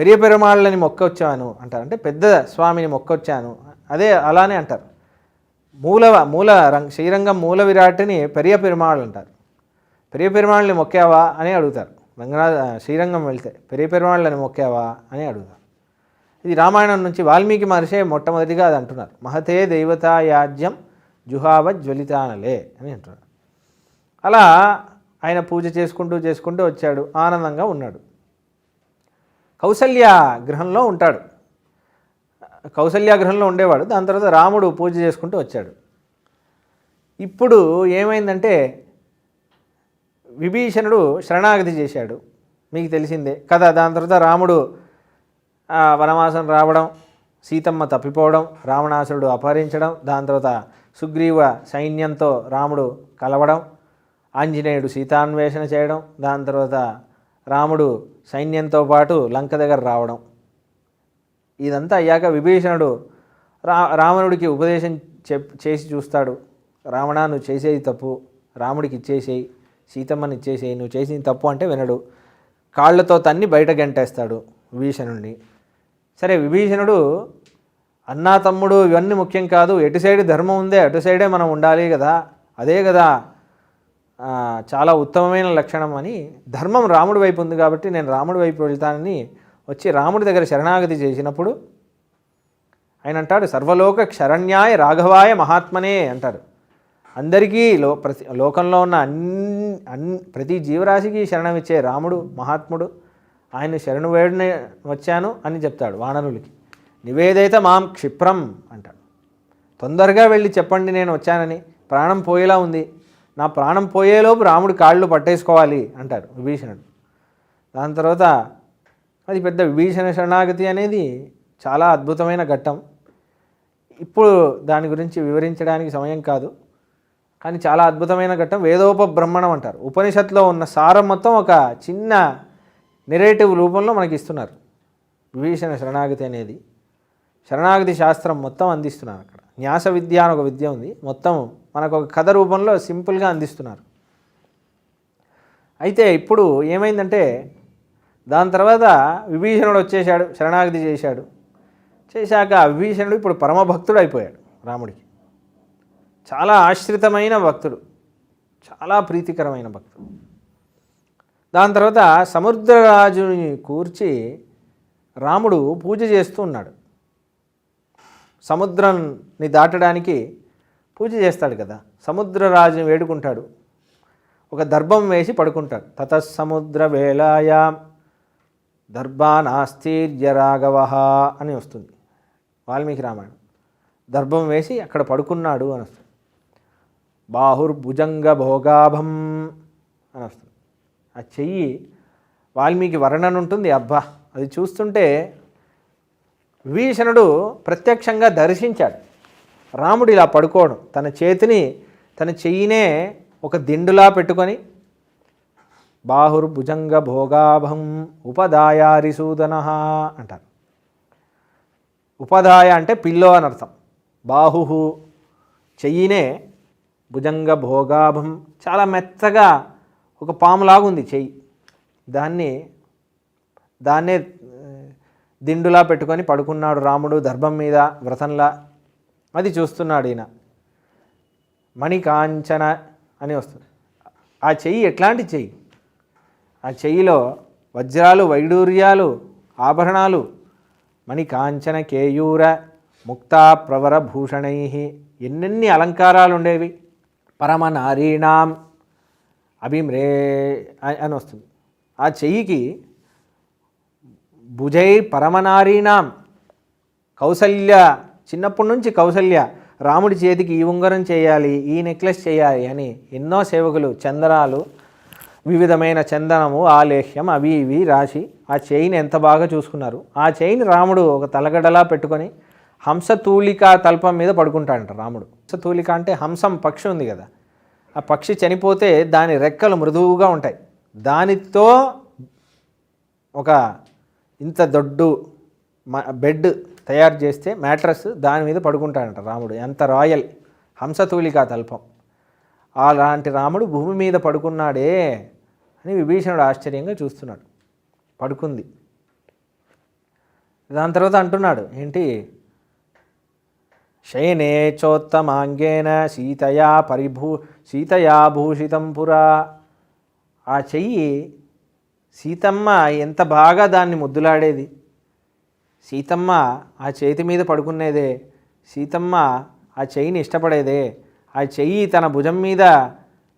పెరియ పెరుమాళ్ళని మొక్కొచ్చాను అంటారు. అంటే పెద్ద స్వామిని మొక్కొచ్చాను. అదే అలానే అంటారు. మూల మూల రంగ శ్రీరంగం మూల విరాట్ని పెరియ పెరుమాళ్ళు అంటారు. పెరియ పెరుమాళ్ళని మొక్కావా అని అడుగుతారు. రంగనాథ శ్రీరంగం వెళ్తే పెరియ పెరుమాళ్ళని మొక్కావా అని అడుగుతారు. ఇది రామాయణం నుంచి వాల్మీకి మహర్షి మొట్టమొదటిగా అది అంటున్నారు. మహతే దైవతాయాజ్యం జుహావ జ్వలితానలే అని అంటున్నారు. అలా ఆయన పూజ చేసుకుంటూ చేసుకుంటూ వచ్చాడు. ఆనందంగా ఉన్నాడు. కౌసల్య గృహంలో ఉంటాడు. కౌసల్య గృహంలో ఉండేవాడు. దాని తర్వాత రాముడు పూజ చేసుకుంటూ వచ్చాడు. ఇప్పుడు ఏమైందంటే విభీషణుడు శరణాగతి చేశాడు. మీకు తెలిసిందే కదా. దాని తర్వాత రాముడు వనవాసం రావడం సీతమ్మ తప్పిపోవడం రావణాసురుడు అపహరించడం దాని తర్వాత సుగ్రీవ సైన్యంతో రాముడు కలవడం ఆంజనేయుడు సీతాన్వేషణ చేయడం దాని తర్వాత రాముడు సైన్యంతో పాటు లంక దగ్గర రావడం. ఇదంతా అయ్యాక విభీషణుడు రా రావణుడికి ఉపదేశం చెప్ చేసి చూస్తాడు. రావణ నువ్వు చేసేది తప్పు. రాముడికి ఇచ్చేసేయి. సీతమ్మని ఇచ్చేసేయి. నువ్వు చేసింది తప్పు అంటే వినడు. కాళ్ళతో తన్ని బయట గంటేస్తాడు విభీషణుడిని సరే విభీషణుడు అన్నా తమ్ముడు ఇవన్నీ ముఖ్యం కాదు. ఎటు సైడ్ ధర్మం ఉందే అటు సైడే మనం ఉండాలి కదా. అదే కదా. చాలా ఉత్తమమైన లక్షణం అని ధర్మం రాముడి వైపు ఉంది కాబట్టి నేను రాముడి వైపు వెళ్తానని వచ్చి రాముడి దగ్గర శరణాగతి చేసినప్పుడు ఆయన అంటాడు సర్వలోక శరణ్యాయ రాఘవాయ మహాత్మనే అంటారు. అందరికీ లో ప్రతి లోకంలో ఉన్న అన్ని అన్ ప్రతి జీవరాశికి శరణమిచ్చే రాముడు మహాత్ముడు ఆయన శరణు వేడిని వచ్చాను అని చెప్తాడు వానరులకి. నివేదైత మాం క్షిప్రం అంటాడు. తొందరగా వెళ్ళి చెప్పండి నేను వచ్చానని. ప్రాణం పోయేలా ఉంది. నా ప్రాణం పోయేలోపు రాముడి కాళ్ళు పట్టేసుకోవాలి అంటారు విభీషణుడు. దాని తర్వాత అది పెద్ద విభీషణ శరణాగతి అనేది చాలా అద్భుతమైన ఘట్టం. ఇప్పుడు దాని గురించి వివరించడానికి సమయం కాదు. కానీ చాలా అద్భుతమైన ఘట్టం వేదోపబ్రహ్మణం అంటారు. ఉపనిషత్తులో ఉన్న సారం మొత్తం ఒక చిన్న నెరేటివ్ రూపంలో మనకి ఇస్తున్నారు. విభీషణ శరణాగతి అనేది. శరణాగతి శాస్త్రం మొత్తం అందిస్తున్నారు. న్యాస విద్య అని ఒక విద్య ఉంది. మొత్తం మనకు ఒక కథ రూపంలో సింపుల్గా అందిస్తున్నారు. అయితే ఇప్పుడు ఏమైందంటే దాని తర్వాత విభీషణుడు వచ్చేసాడు శరణాగతి చేశాడు. చేశాక విభీషణుడు ఇప్పుడు పరమభక్తుడు అయిపోయాడు రాముడికి. చాలా ఆశ్రితమైన భక్తుడు. చాలా ప్రీతికరమైన భక్తుడు. దాని తర్వాత సముద్రరాజుని కూర్చి రాముడు పూజ చేస్తూ ఉన్నాడు. సముద్రాన్ని దాటడానికి పూజ చేస్తాడు కదా. సముద్రరాజుని వేడుకుంటాడు. ఒక దర్భం వేసి పడుకుంటాడు. తతసముద్ర వేళాయా దర్భానాస్తీర్య రాఘవ అని వస్తుంది. వాల్మీకి రామాయణం. దర్భం వేసి అక్కడ పడుకున్నాడు అని వస్తుంది. బాహుర్భుజంగ భోగాభం అని వస్తుంది. ఆ చెయ్యి వాల్మీకి వర్ణన ఉంటుంది. అబ్బా అది చూస్తుంటే విభీషణుడు ప్రత్యక్షంగా దర్శించాడు. రాముడు ఇలా పడుకోవడం తన చేతిని తన చెయ్యినే ఒక దిండులా పెట్టుకొని బాహుర్భుజంగ భోగాభం ఉపదాయారిసూదన అంటారు. ఉపదాయ అంటే పిల్లో అని అర్థం. బాహు చెయ్యినే భుజంగ భోగాభం చాలా మెత్తగా ఒక పాములాగుంది చెయ్యి. దాన్ని దాన్నే దిండులా పెట్టుకొని పడుకున్నాడు రాముడు దర్భం మీద వ్రతంలా. అది చూస్తున్నాడు ఈయన. మణికాంచన అని వస్తుంది. ఆ చెయ్యి ఎట్లాంటి చెయ్యి? ఆ చెయ్యిలో వజ్రాలు వైడూర్యాలు ఆభరణాలు. మణికాంచన కేయూర ముక్తా ప్రవర భూషణై. ఎన్నెన్ని అలంకారాలు ఉండేవి పరమ నారీణాం అభిమ్రే అని అని వస్తుంది. ఆ చెయ్యికి భుజై పరమనారీణాం. కౌసల్య చిన్నప్పటి నుంచి కౌసల్య రాముడి చేతికి ఈ ఉంగరం చేయాలి ఈ నెక్లెస్ చేయాలి అని ఎన్నో సేవకులు చందనాలు వివిధమైన చందనము ఆలేహ్యం అవి ఇవి రాసి ఆ చైన్ ఎంత బాగా చూసుకున్నారు. ఆ చైన్ రాముడు ఒక తలగడలా పెట్టుకొని హంసతూలిక తల్పం మీద పడుకుంటాడంట రాముడు. హంసతూలిక అంటే హంసం పక్షి ఉంది కదా. ఆ పక్షి చనిపోతే దాని రెక్కలు మృదువుగా ఉంటాయి. దానితో ఒక ఇంత దొడ్డు మ- బెడ్ తయారు చేస్తే మ్యాట్రస్ దాని మీద పడుకుంటాడంట రాముడు. ఎంత రాయల్ హంసతూలికా తల్పం. అలాంటి రాముడు భూమి మీద పడుకున్నాడే అని విభీషణుడు ఆశ్చర్యంగా చూస్తున్నాడు. పడుకుంది. దాని తర్వాత అంటున్నాడు ఏంటి? శయనే చోత్తమాంగేన సీతయా పరిభూ సీతయా భూషితం పురా. ఆ చెయ్యి సీతమ్మ ఎంత బాగా దాన్ని ముద్దులాడేది. సీతమ్మ ఆ చేతి మీద పడుకునేదే. సీతమ్మ ఆ చెయ్యిని ఇష్టపడేదే. ఆ చెయ్యి తన భుజం మీద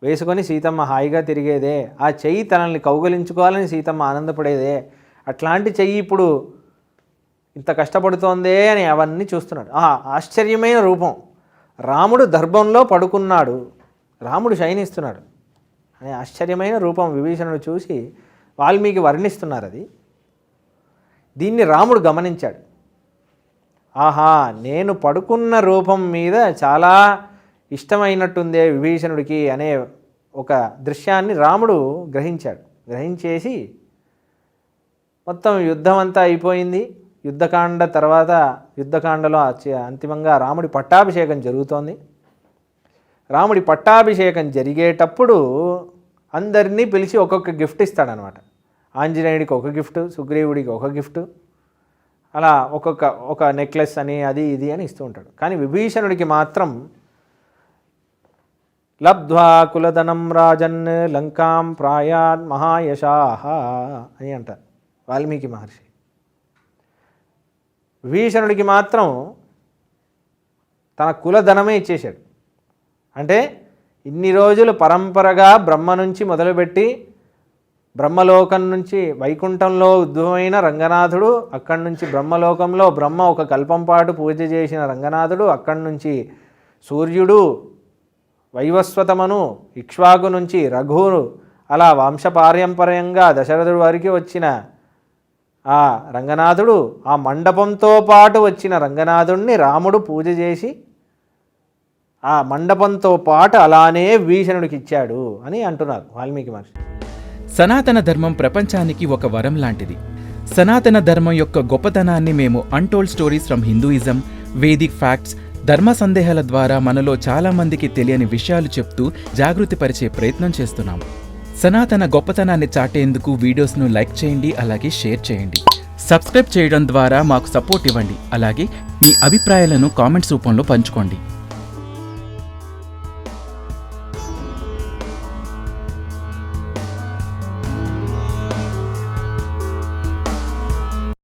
వేసుకొని సీతమ్మ హాయిగా తిరిగేదే. ఆ చెయ్యి తనల్ని కౌగలించుకోవాలని సీతమ్మ ఆనందపడేదే. అట్లాంటి చెయ్యి ఇప్పుడు ఇంత కష్టపడుతోందే అని అవన్నీ చూస్తున్నాడు. ఆ ఆశ్చర్యమైన రూపం. రాముడు దర్భంలో పడుకున్నాడు. రాముడు శయనిస్తున్నాడు. అనే ఆశ్చర్యమైన రూపం విభీషణుడు చూసి వాల్మీకి వర్ణిస్తున్నారు అది. దీన్ని రాముడు గమనించాడు. ఆహా నేను పడుకున్న రూపం మీద చాలా ఇష్టమైనట్టుందే విభీషణుడికి అనే ఒక దృశ్యాన్ని రాముడు గ్రహించాడు. గ్రహించేసి మొత్తం యుద్ధం అంతా అయిపోయింది. యుద్ధకాండ తర్వాత యుద్ధకాండలో అంతిమంగా రాముడి పట్టాభిషేకం జరుగుతోంది. రాముడి పట్టాభిషేకం జరిగేటప్పుడు అందరినీ పిలిచి ఒక్కొక్క గిఫ్ట్ ఇస్తాడనమాట. ఆంజనేయుడికి ఒక గిఫ్ట్ సుగ్రీవుడికి ఒక గిఫ్ట్ అలా ఒక్కొక్క ఒక నెక్లెస్ అని అది ఇది అని ఇస్తూ ఉంటాడు. కానీ విభీషణుడికి మాత్రం లబ్ధ్వా కులధనం రాజన్ లంకాం ప్రాయాన్ మహాయశాహ అని అంటారు వాల్మీకి మహర్షి. విభీషణుడికి మాత్రం తన కులధనమే ఇచ్చేశాడు. అంటే ఇన్ని రోజులు పరంపరగా బ్రహ్మ నుంచి మొదలుపెట్టి బ్రహ్మలోకం నుంచి వైకుంఠంలో ఉద్భవమైన రంగనాథుడు అక్కడి నుంచి బ్రహ్మలోకంలో బ్రహ్మ ఒక కల్పం పాటు పూజ చేసిన రంగనాథుడు అక్కడి నుంచి సూర్యుడు వైవస్వతమను ఇక్ష్వాకు నుంచి రఘువును అలా వంశపారంపర్యంగా దశరథుడి వారికి వచ్చిన ఆ రంగనాథుడు ఆ మండపంతో పాటు వచ్చిన రంగనాథుడిని రాముడు పూజ చేసి ఆ మండపంతో పాటు అలానే భీషణుడికి ఇచ్చాడు అని అంటున్నారు వాల్మీకి మహర్షి. సనాతన ధర్మం ప్రపంచానికి ఒక వరం లాంటిది. సనాతన ధర్మం యొక్క గొప్పతనాన్ని మేము untold stories from Hinduism Vedic facts ధర్మ సందేహాల ద్వారా మనలో చాలా మందికి తెలియని విషయాలు చెప్తూ జాగృతి పరిచే ప్రయత్నం చేస్తున్నాము సనాతన గొప్పతనాన్ని చాటేందుకు వీడియోస్ను లైక్ చేయండి అలాగే షేర్ చేయండి. సబ్స్క్రైబ్ చేయడం ద్వారా మాకు సపోర్ట్ ఇవ్వండి అలాగే మీ అభిప్రాయాలను కామెంట్స్ రూపంలో పంచుకోండి.